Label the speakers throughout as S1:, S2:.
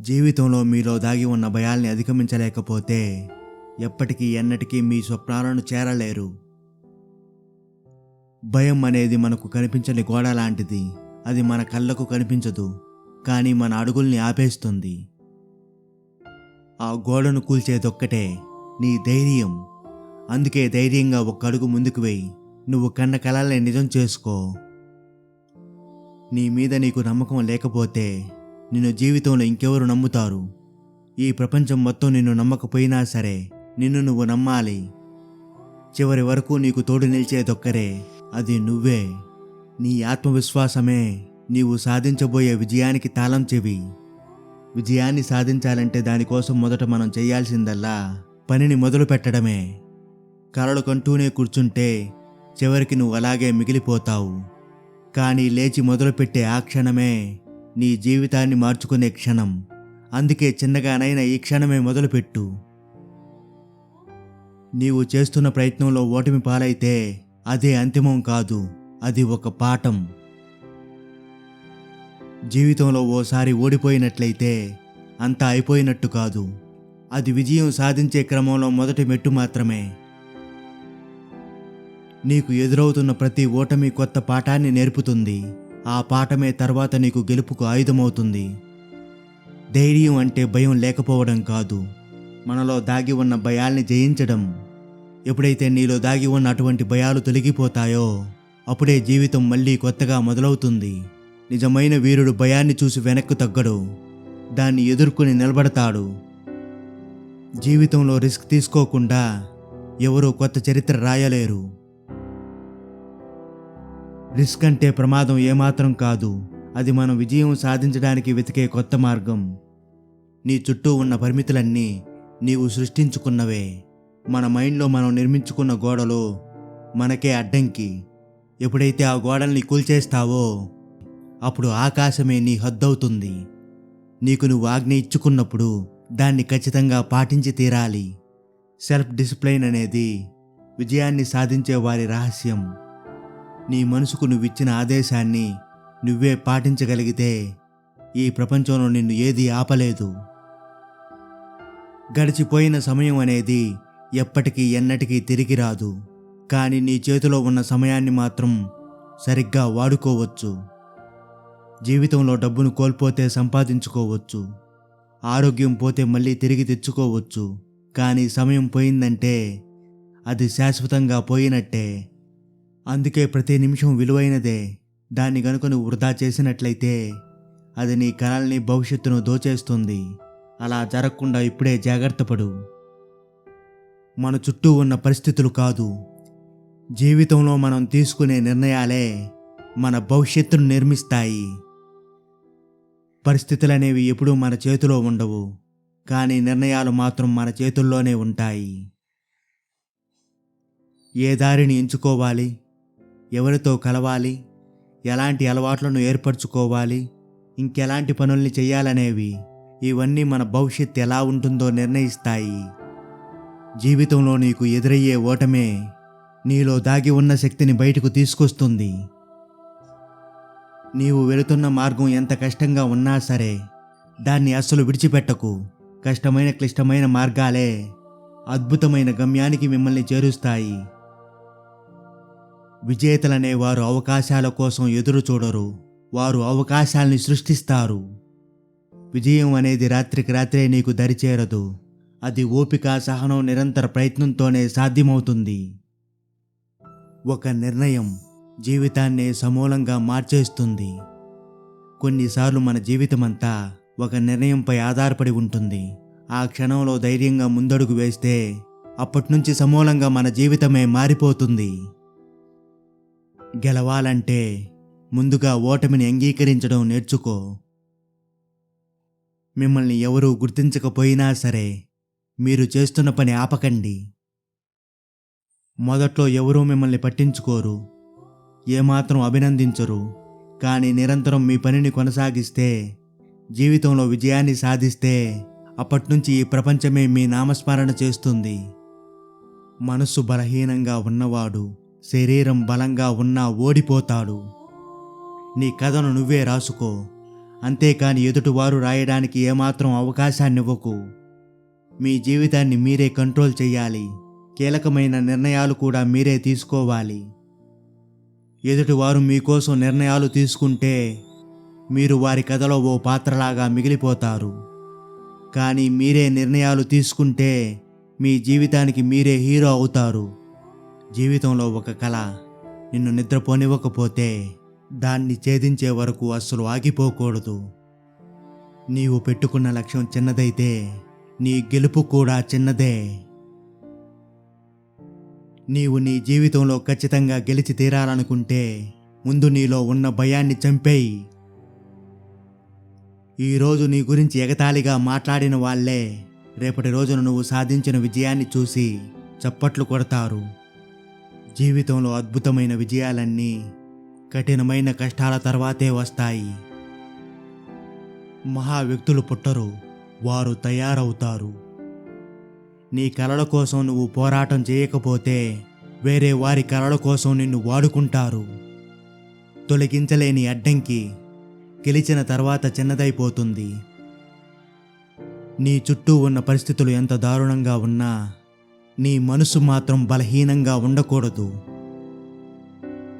S1: జీవితంలో మీలో దాగి ఉన్న భయాల్ని అధిగమించలేకపోతే ఎప్పటికీ ఎన్నటికీ మీ స్వప్నాలను చేరలేరు. భయం అనేది మనకు కనిపించని గోడ లాంటిది. అది మన కళ్ళకు కనిపించదు కానీ మన అడుగుల్ని ఆపేస్తుంది. ఆ గోడను కూల్చేదొక్కటే నీ ధైర్యం. అందుకే ధైర్యంగా ఒక్క అడుగు ముందుకు వెయ్యి నువ్వు కన్న కలల్ని నిజం చేసుకో. నీ మీద నీకు నమ్మకం లేకపోతే నిన్ను జీవితంలో ఇంకెవరు నమ్ముతారు? ఈ ప్రపంచం మొత్తం నిన్ను నమ్మకపోయినా సరే నిన్ను నువ్వు నమ్మాలి. చివరి వరకు నీకు తోడు నిలిచేదొక్కరే అది నువ్వే. నీ ఆత్మవిశ్వాసమే నీవు సాధించబోయే విజయానికి తాళం చెవి. విజయాన్ని సాధించాలంటే దానికోసం మొదట మనం చేయాల్సిందల్లా పనిని మొదలు పెట్టడమే. కలలు కంటూనే కూర్చుంటే చివరికి నువ్వు అలాగే మిగిలిపోతావు. కానీ లేచి మొదలుపెట్టే ఆ క్షణమే నీ జీవితాన్ని మార్చుకునే క్షణం. అందుకే చిన్నగానైనా ఈ క్షణమే మొదలుపెట్టు. నీవు చేస్తున్న ప్రయత్నంలో ఓటమి పాలైతే అదే అంతిమం కాదు అది ఒక పాఠం. జీవితంలో ఓసారి ఓడిపోయినట్లయితే అంతా అయిపోయినట్టు కాదు అది విజయం సాధించే క్రమంలో మొదటి మెట్టు మాత్రమే. నీకు ఎదురవుతున్న ప్రతి ఓటమి కొత్త పాఠాన్ని నేర్పుతుంది. ఆ పాఠమే తర్వాత నీకు గెలుపుకు ఆయుధమవుతుంది. ధైర్యం అంటే భయం లేకపోవడం కాదు. మనలో దాగి ఉన్న భయాల్ని జయించడం. ఎప్పుడైతే నీలో దాగి ఉన్న అటువంటి భయాలు తొలగిపోతాయో అప్పుడే జీవితం మళ్ళీ కొత్తగా మొదలవుతుంది. నిజమైన వీరుడు భయాన్ని చూసి వెనక్కు తగ్గడు. దాన్ని ఎదుర్కొని నిలబడతాడు. జీవితంలో రిస్క్ తీసుకోకుండా ఎవరూ కొత్త చరిత్ర రాయలేరు. రిస్క్ అంటే ప్రమాదం ఏమాత్రం కాదు. అది మనం విజయం సాధించడానికి వెతికే కొత్త మార్గం. నీ చుట్టూ ఉన్న పరిమితులన్నీ నీవు సృష్టించుకున్నవే. మన మైండ్లో మనం నిర్మించుకున్న గోడలు మనకే అడ్డంకి. ఎప్పుడైతే ఆ గోడల్ని కూల్చేస్తావో అప్పుడు ఆకాశమే నీ హద్దవుతుంది. నీకు నువ్వు ఆజ్ఞ ఇచ్చుకున్నప్పుడు దాన్ని ఖచ్చితంగా పాటించి తీరాలి. సెల్ఫ్ డిసిప్లైన్ అనేది విజయాన్ని సాధించే వారి రహస్యం. నీ మనసుకు నువ్విచ్చిన ఆదేశాన్ని నువ్వే పాటించగలిగితే ఈ ప్రపంచంలో నిన్ను ఏది ఆపలేదు. గడిచిపోయిన సమయం అనేది ఎప్పటికీ ఎన్నటికీ తిరిగి రాదు. కానీ నీ చేతిలో ఉన్న సమయాన్ని మాత్రం సరిగ్గా వాడుకోవచ్చు. జీవితంలో డబ్బును కోల్పోతే సంపాదించుకోవచ్చు. ఆరోగ్యం పోతే మళ్ళీ తిరిగి తెచ్చుకోవచ్చు. కానీ సమయం పోయిందంటే అది శాశ్వతంగా పోయినట్టే. అందుకే ప్రతి నిమిషం విలువైనదే. దాన్ని గనుక నువ్వు వృధా చేసినట్లయితే అది నీ కళల్ని భవిష్యత్తును దోచేస్తుంది. అలా జరగకుండా ఇప్పుడే జాగ్రత్త పడు. మన చుట్టూ ఉన్న పరిస్థితులు కాదు. జీవితంలో మనం తీసుకునే నిర్ణయాలే మన భవిష్యత్తును నిర్మిస్తాయి. పరిస్థితులు అనేవి ఎప్పుడూ మన చేతిలో ఉండవు. కానీ నిర్ణయాలు మాత్రం మన చేతుల్లోనే ఉంటాయి. ఏ దారిని ఎంచుకోవాలి? ఎవరితో కలవాలి? ఎలాంటి అలవాట్లను ఏర్పరచుకోవాలి? ఇంకెలాంటి పనుల్ని చేయాలనేవి ఇవన్నీ మన భవిష్యత్ ఎలా ఉంటుందో నిర్ణయిస్తాయి. జీవితంలో నీకు ఎదురయ్యే ఓటమే నీలో దాగి ఉన్న శక్తిని బయటకు తీసుకొస్తుంది. నీవు వెళుతున్న మార్గం ఎంత కష్టంగా ఉన్నా సరే దాన్ని అస్సలు విడిచిపెట్టకు. కష్టమైన క్లిష్టమైన మార్గాలే అద్భుతమైన గమ్యానికి మిమ్మల్ని చేరుస్తాయి. విజేతలనే వారు అవకాశాల కోసం ఎదురు చూడరు. వారు అవకాశాల్ని సృష్టిస్తారు. విజయం అనేది రాత్రికి రాత్రే నీకు దరిచేరదు అది ఓపిక సహనం నిరంతర ప్రయత్నంతోనే సాధ్యమవుతుంది. ఒక నిర్ణయం జీవితాన్ని సమూలంగా మార్చేస్తుంది. కొన్నిసార్లు మన జీవితమంతా ఒక నిర్ణయంపై ఆధారపడి ఉంటుంది. ఆ క్షణంలో ధైర్యంగా ముందడుగు వేస్తే అప్పట్నుంచి సమూలంగా మన జీవితమే మారిపోతుంది. గెలవాలంటే ముందుగా ఓటమిని అంగీకరించడం నేర్చుకో. మిమ్మల్ని ఎవరూ గుర్తించకపోయినా సరే మీరు చేస్తున్న పని ఆపకండి. మొదట్లో ఎవరూ మిమ్మల్ని పట్టించుకోరు. ఏమాత్రం అభినందించరు. కానీ నిరంతరం మీ పనిని కొనసాగిస్తే జీవితంలో విజయాన్ని సాధిస్తే అప్పట్నుంచి ఈ ప్రపంచమే మీ నామస్మరణ చేస్తుంది. మనస్సు బలహీనంగా ఉన్నవాడు శరీరం బలంగా ఉన్నా ఓడిపోతాడు. నీ కథను నువ్వే రాసుకో. అంతేకాని ఎదుటివారు రాయడానికి ఏమాత్రం అవకాశాన్నివ్వకు. మీ జీవితాన్ని మీరే కంట్రోల్ చేయాలి కీలకమైన నిర్ణయాలు కూడా మీరే తీసుకోవాలి. ఎదుటివారు మీకోసం నిర్ణయాలు తీసుకుంటే మీరు వారి కథలో ఓ పాత్రలాగా మిగిలిపోతారు. కానీ మీరే నిర్ణయాలు తీసుకుంటే మీ జీవితానికి మీరే హీరో అవుతారు. జీవితంలో ఒక కళ నిన్ను నిద్రపోనివ్వకపోతే దాన్ని ఛేదించే వరకు అస్సలు ఆగిపోకూడదు. నీవు పెట్టుకున్న లక్ష్యం చిన్నదైతే నీ గెలుపు కూడా చిన్నదే. నీవు నీ జీవితంలో ఖచ్చితంగా గెలిచి తీరాలనుకుంటే ముందు నీలో ఉన్న భయాన్ని చంపేయి. ఈరోజు నీ గురించి ఎగతాళిగా మాట్లాడిన వాళ్ళే రేపటి రోజున నువ్వు సాధించిన విజయాన్ని చూసి చప్పట్లు కొడతారు. జీవితంలో అద్భుతమైన విజయాలన్నీ కఠినమైన కష్టాల తర్వాతే వస్తాయి. మహా వ్యక్తులు పుట్టరు వారు తయారవుతారు. నీ కలల కోసం నువ్వు పోరాటం చేయకపోతే వేరే వారి కలల కోసం నిన్ను వాడుకుంటారు. తొలగించలేని అడ్డంకి గెలిచిన తర్వాత చిన్నదైపోతుంది. నీ చుట్టూ ఉన్న పరిస్థితులు ఎంత దారుణంగా ఉన్నా నీ మనసు మాత్రం బలహీనంగా ఉండకూడదు.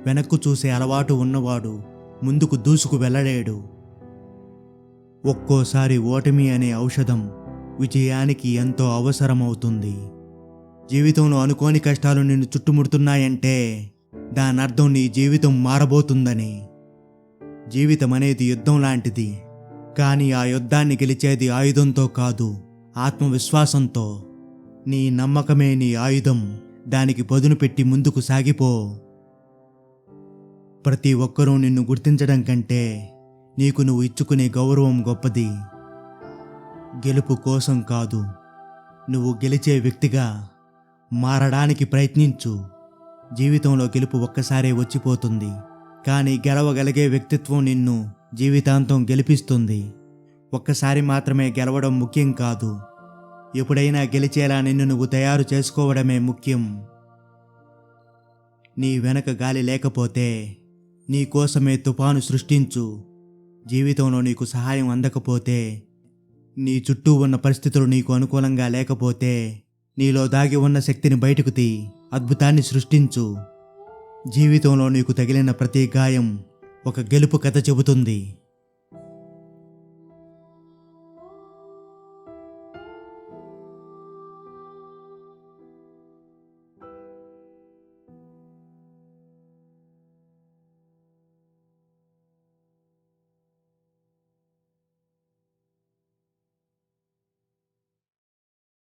S1: వెనక్కు చూసే అలవాటు ఉన్నవాడు ముందుకు దూసుకు వెళ్ళలేడు. ఒక్కోసారి ఓటమి అనే ఔషధం విజయానికి ఎంతో అవసరమవుతుంది. జీవితంలో అనుకోని కష్టాలు నిన్ను చుట్టుముడుతున్నాయంటే దాని అర్థం నీ జీవితం మారబోతుందని. జీవితం అనేది యుద్ధం లాంటిది. కానీ ఆ యుద్ధాన్ని గెలిచేది ఆయుధంతో కాదు ఆత్మవిశ్వాసంతో. నీ నమ్మకమే నీ ఆయుధం. దానికి పదును పెట్టి ముందుకు సాగిపో. ప్రతి ఒక్కరూ నిన్ను గుర్తించడం కంటే నీకు నువ్వు ఇచ్చుకునే గౌరవం గొప్పది. గెలుపు కోసం కాదు. నువ్వు గెలిచే వ్యక్తిగా మారడానికి ప్రయత్నించు. జీవితంలో గెలుపు ఒక్కసారే వచ్చిపోతుంది. కానీ గెలవగలిగే వ్యక్తిత్వం నిన్ను జీవితాంతం గెలిపిస్తుంది. ఒక్కసారి మాత్రమే గెలవడం ముఖ్యం కాదు. ఎప్పుడైనా గెలిచేలా నిన్ను నువ్వు తయారు చేసుకోవడమే ముఖ్యం. నీ వెనక గాలి లేకపోతే నీ కోసమే తుఫాను సృష్టించు. జీవితంలో నీకు సహాయం అందకపోతే నీ చుట్టూ ఉన్న పరిస్థితులు నీకు అనుకూలంగా లేకపోతే నీలో దాగి ఉన్న శక్తిని బయటకు తీ అద్భుతాన్ని సృష్టించు. జీవితంలో నీకు తగిలిన ప్రతి గాయం ఒక గెలుపు కథ చెబుతుంది.